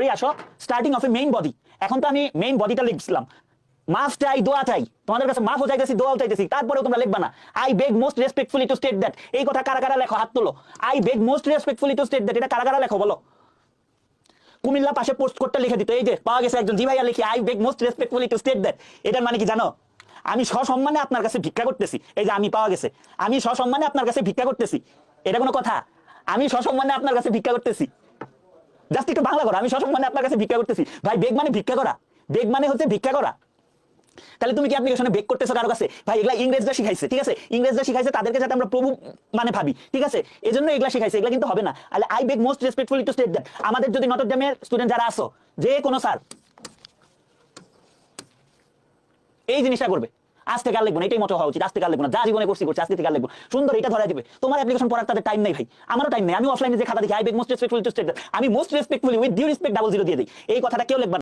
করি আসো starting of a main body এখন তো আমি মেইন বডিটা লিখছিলাম। মাফ চাই, দোয়া চাই। তোমাদের কাছে মাফও চাইতেছি, দোয়াও চাইতেছি। তারপরেও তোমরা লিখবা না। I beg most respectfully to state that এই কথা কারা কারা লেখো? হাত তোলো। I beg most respectfully to state that এটা কারা কারা লেখো বলো? কুমিল্লা পাশে পোস্ট করতে লিখে দিত। এই যে, পাওয়া গেছে একজন জি ভাইয়া লিখি I beg most respectfully to state that এটার মানে কি জানো? আমি সসম্মানে আপনার কাছে ভিক্ষা করতেছি। এই যে, আমি পাওয়া গেছে। আমি সসম্মানে আপনার কাছে ভিক্ষা করতেছি। এটা কোনো কথা? আমি সসম্মানে আপনার কাছে ভিক্ষা করতেছি। জাস্ট একটু বাংলা করো, আমি সসম্মানে আপনার কাছে ভিক্ষা করতেছি। ভাই বেগ মানে ভিক্ষা করা। বেগ মানে হচ্ছে ভিক্ষা করা। তাহলে তুমি কি অ্যাপ্লিকেশনে বেক করতেছো কারও কাছে? ভাই, এগুলা ইংরেজরা শিখাইছে, ঠিক আছে? ইংরেজরা শিখাইছে, তাদেরকে যাতে আমরা প্রভু মানে ভাবি, ঠিক আছে? এই জন্য এগুলা শিখাইছে, এগুলা কিন্তু হবে না। আলে I beg most respectfully to state that আমাদের যদি নটরডেমের স্টুডেন্ট যারা আসো যে কোনো স্যার এই জিনিসটা করবে। আজ কাল লিখব না, এটাই মতো হওয়া উচিত। আজকে কাল লিখব না, যা জীবনে করছি করছি, আজকে আর লিখব সুন্দর, এটা ধরা দিবে। তোমার অ্যাপ্লিকেশন পড়ার তাদের টাইম নেই ভাই। আমারও টাইম নেই। আমি অফলাইনে যে খাতা দেখি I beg most respectful to state আমি most respectfully with due respect double zero দিয়ে দিই। এই কথাটা কেউ লিখবা।